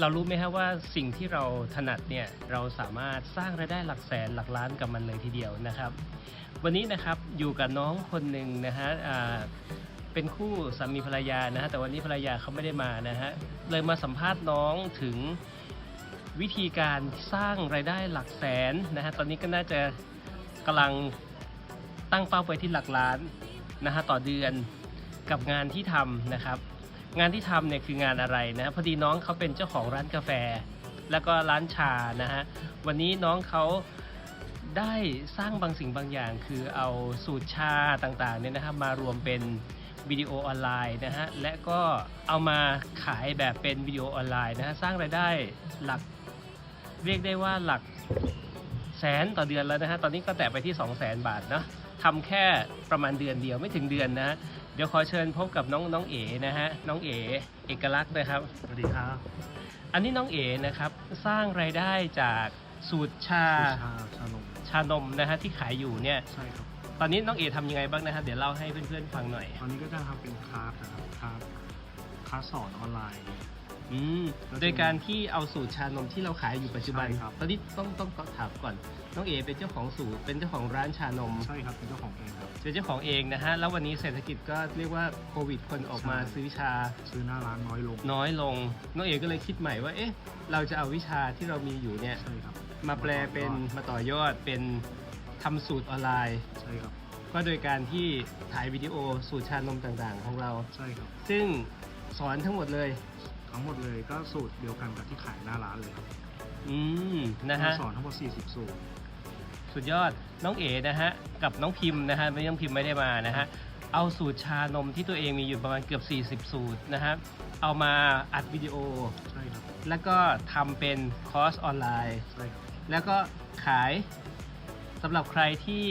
เรารู้ไหมครับว่าสิ่งที่เราถนัดเนี่ยเราสามารถสร้างรายได้หลักแสนหลักล้านกับมันเลยทีเดียวนะครับ วันนี้นะครับอยู่กับน้องคนหนึ่งนะฮะอ่าเป็นคู่สามีภรรยานะฮะแต่วันนี้ภรรยาเขาไม่ได้มานะฮะเลยมาสัมภาษณ์น้องถึงวิธีการสร้างรายได้หลักแสนนะฮะตอนนี้ก็น่าจะกำลังตั้งเป้าไปที่หลักล้านนะฮะต่อเดือนกับงานที่ทำนะครับ งานที่ทำเนี่ยคืองานอะไรนะพอดีน้องเขาเป็นเจ้าของร้านกาแฟ แล้วก็ร้านชานะฮะวันนี้น้องเขาได้สร้างบางสิ่งบางอย่าง คือเอาสูตรชาต่างๆเนี่ยนะครับมารวมเป็นวิดีโอออนไลน์นะฮะและก็เอามาขายแบบเป็นวิดีโอออนไลน์นะฮะสร้างรายได้หลักเรียกได้ว่าหลักแสนต่อเดือนแล้วนะฮะตอนนี้ก็แตะไปที่ 2 0 0 0 0 0 บาทเนาะทำแค่ประมาณเดือนเดียวไม่ถึงเดือนนะฮะ เดี๋ยวขอเชิญพบกับน้องน้องเอ๋นะฮะน้องเอ๋เอกลักษณ์นะครับ สวัสดีครับ อันนี้น้องเอ๋นะครับสร้างรายได้จากสูตรชาชาชานมชานมนะฮะที่ขายอยู่เนี่ยใช่ครับ ตอนนี้น้องเอ๋ทำยังไงบ้างนะฮะเดี๋ยวเล่าให้เพื่อนๆฟังหน่อย ตอนนี้ก็จะทำเป็นคลาสนะครับคลาสคลาสสอนออนไลน์ อืมโดยการที่เอาสูตรชานมที่เราขายอยู่ปัจจุบัน ใช่ครับ ตอนนี้ต้องต้องต้องถามก่อน น้องเอ๋เป็นเจ้าของสูตร เป็นเจ้าของร้านชานม ใช่ครับเป็นเจ้าของเองครับ เป็นเจ้าของเองนะฮะ แล้ววันนี้เศรษฐกิจก็เรียกว่าโควิดคนออกมาใช่ ซื้อชา ซื้อหน้าร้านน้อยลงน้อยลง น้องเอ๋ก็เลยคิดใหม่ว่า เอ๊ะ เราจะเอาวิชาที่เรามีอยู่เนี่ย ใช่ครับมาแปลเป็นมาต่อยอดเป็นทำสูตรออนไลน์ ใช่ครับก็โดยการที่ถ่ายวิดีโอสูตรชานมต่างๆ ของเรา ใช่ครับซึ่งสอนทั้งหมดเลย ทั้งหมดเลยก็สูตรเดียวกันกับที่ขายหน้าร้านเลยครับอืมนะฮะ สอนทั้งหมด 40 สูตร สุดยอดน้องเอ๋นะฮะ กับน้องพิมพ์นะฮะไม่น้องพิมพ์ไม่ได้มานะฮะ เอาสูตรชานมที่ตัวเองมีอยู่ประมาณเกือบ 40 สูตรนะฮะเอามาอัดวิดีโอ ใช่ครับ แล้วก็ทำเป็นคอร์สออนไลน์ ใช่ครับ แล้วก็ขายสำหรับใครที่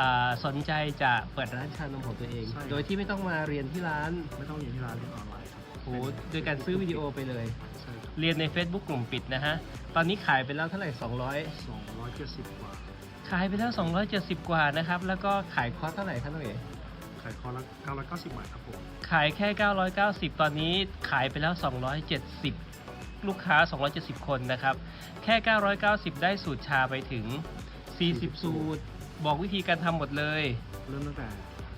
อ่าสนใจจะเปิดร้านชานมของตัวเองโดยที่ไม่ต้องมาเรียนที่ร้าน ไม่ต้องเรียนที่ร้านเรียนออนไลน์ ครับโอ้โหโดยการซื้อวิดีโอไปเลย ใช่ครับเรียนใน Facebook กลุ่มปิดนะฮะ ตอนนี้ขายไปแล้วเท่าไหร่270กว่า200ขายไปแล้ว 270 กว่านะครับ แล้วก็ขายคอร์สเท่าไหร่ครับน้องเอ๋ขายคอร์สละ990บาทครับผมขายแค่ 990 ตอนนี้ขายไปแล้ว 270 ลูกค้า 270 คนนะครับ แค่ 990 ได้สูตรชาไปถึง 40 สูตร บอกวิธีการทำหมดเลย เริ่มตั้งแต่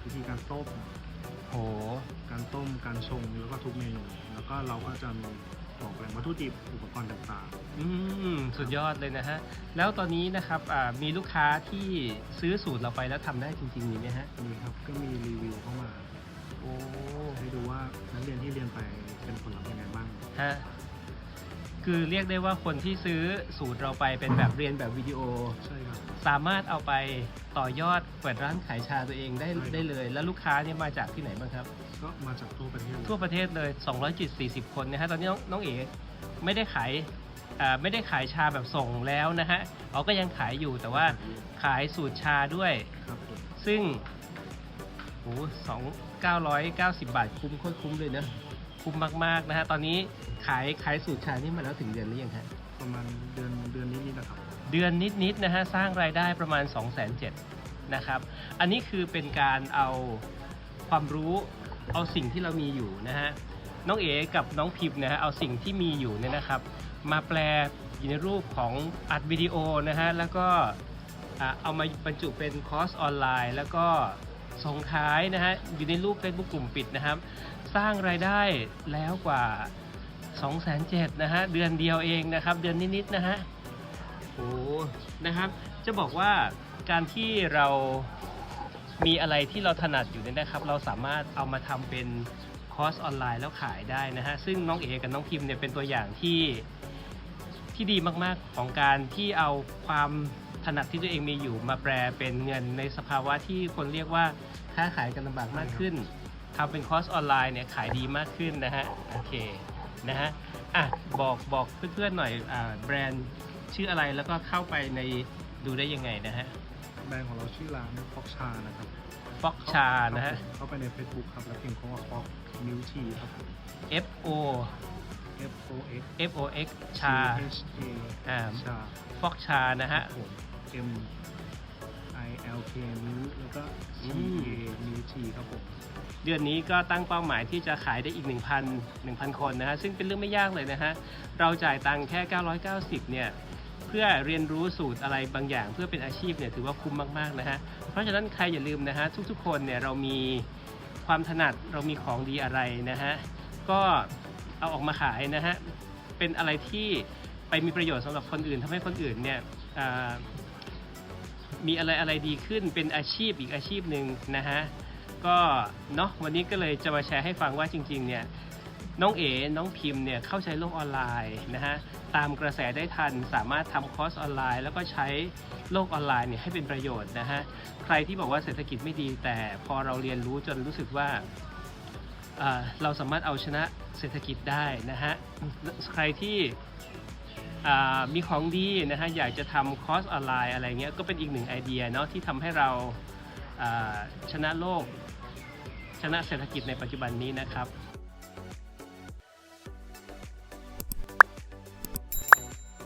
วิธีการต้มโห การต้มการชงแล้วก็ทุกเมนู แล้วก็เราก็จะมีบอกแหล่งวัตถุดิบอุปกรณ์ต่างอืมสุดยอดเลยนะฮะ แล้วตอนนี้นะครับอ่ามีลูกค้าที่ซื้อสูตรเราไปแล้วทำได้จริงๆมีไหมฮะๆมีครับก็มีรีวิวเข้ามา โอ้ให้ดูว่านักเรียนที่เรียนไปเป็นผลลัพธ์ยังไงบ้าง ฮะ คือเรียกได้ว่าคนที่ซื้อสูตรเราไปเป็นแบบเรียนแบบวิดีโอ ใช่ครับ สามารถเอาไปต่อยอดเปิดร้านขายชาตัวเองได้ใช่ครับ ได้เลย แล้วลูกค้าเนี่ยมาจากที่ไหนบ้างครับ ก็มาจากทั่วประเทศเลยทั่วประเทศเลย 240 คนนะฮะ ตอนนี้น้องน้องเอ๋ไม่ได้ขายอ่าไม่ได้ขายชาแบบส่งแล้วนะฮะเขาก็ยังขายอยู่แต่ว่าขายสูตรชาด้วย ครับผมซึ่งโหสองเก้าร้อยเก้าสิบบาทคุ้มโคตรคุ้มเลยนะ คุ้มมากๆนะฮะตอนนี้ขายขายสูตรชานี่มาแล้วถึงเดือนหรือยังฮะประมาณเดือนเดือนนี้นี่นะครับ เดือนนิดๆนะฮะสร้างรายได้ประมาณ 2 7 0 0 0นะครับ อันนี้คือเป็นการเอาความรู้เอาสิ่งที่เรามีอยู่นะฮะน้องเอ๋กับน้องพิมพ์นะฮะเอาสิ่งที่มีอยู่เนี่ยนะครับ มาแปลอยู่ในรูปของอัดวิดีโอนะฮะแล้วก็อะเอามาบรรจุเป็นคอร์สออนไลน์ แล้วก็ส่งขายนะฮะอยู่ในรูป Facebook กลุ่มปิดนะครับ สร้างรายได้แล้วกว่า2 7 0 0 0นะฮะเดือนเดียวเองนะครับ เดือนนิดๆนะฮะโอ้นะครับ จะบอกว่าการที่เรามีอะไรที่เราถนัดอยู่เนี่ยนะครับ เราสามารถเอามาทำเป็นคอร์สออนไลน์แล้วขายได้นะฮะซึ่งน้องเอกับน้องพิมพ์เนี่ยเป็นตัวอย่างที่ที่ดีมากๆของการที่เอาความถนัดที่ตัวเองมีอยู่มาแปลเป็นเงินในสภาวะที่คนเรียกว่าค้าขายกันลำบากมากขึ้น ทำเป็นคอร์สออนไลน์เนี่ยขายดีมากขึ้นนะฮะโอเคนะฮะอะบอกบอกเพื่อนๆหน่อยอ่าแบรนด์ชื่ออะไรแล้วก็เข้าไปในดูได้ยังไงนะฮะแบรนด์ของเราชื่อร้านฟอกชานะครับฟอกชานะฮะเข้าไปใน Facebook ครับแล้วพิมพ์คำว่าฟอกมิวทีครับผม F O F O X F O X ชา H A อ่าชาฟอกชานะฮะผม M I L K มิวแล้วก็ C อืม A มิวทีครับผม เดือนนี้ก็ตั้งเป้าหมายที่จะขายได้อีก 1,000 1,000 คนนะฮะซึ่งเป็นเรื่องไม่ยากเลยนะฮะเราจ่ายตังค์แค่ 990 เนี่ยเพื่อเรียนรู้สูตรอะไรบางอย่าง เพื่อเป็นอาชีพเนี่ยถือว่าคุ้มมากๆนะฮะเพราะฉะนั้นใครอย่าลืมนะฮะทุกๆ คนเนี่ยเรามีความถนัดเรามีของดีอะไรนะฮะก็เอาออกมาขายนะฮะเป็นอะไรที่ไปมีประโยชน์สำหรับคนอื่นทำให้คนอื่นเนี่ยมีอะไรอะไรดีขึ้นเป็นอาชีพอีกอาชีพหนึ่งนะฮะ ก็เนาะวันนี้ก็เลยจะมาแชร์ให้ฟังว่าจริงๆเนี่ยน้องเอ๋น้องพิมพ์เนี่ยเข้าใช้โลกออนไลน์นะฮะตามกระแสได้ทันสามารถทำคอร์สออนไลน์ แล้วก็ใช้โลกออนไลน์เนี่ยให้เป็นประโยชน์นะฮะใครที่บอกว่าเศรษฐกิจไม่ดีแต่พอเราเรียนรู้จนรู้สึกว่าเเราสามารถเอาชนะเศรษฐกิจได้นะฮะใครที่มีของดีนะฮะอยากจะทำคอร์สออนไลน์อะไรเงี้ยก็เป็นอีกหนึ่งไอเดียเนาะที่ทำให้เรา ชนะโลกชนะเศรษฐกิจในปัจจุบันนี้นะครับ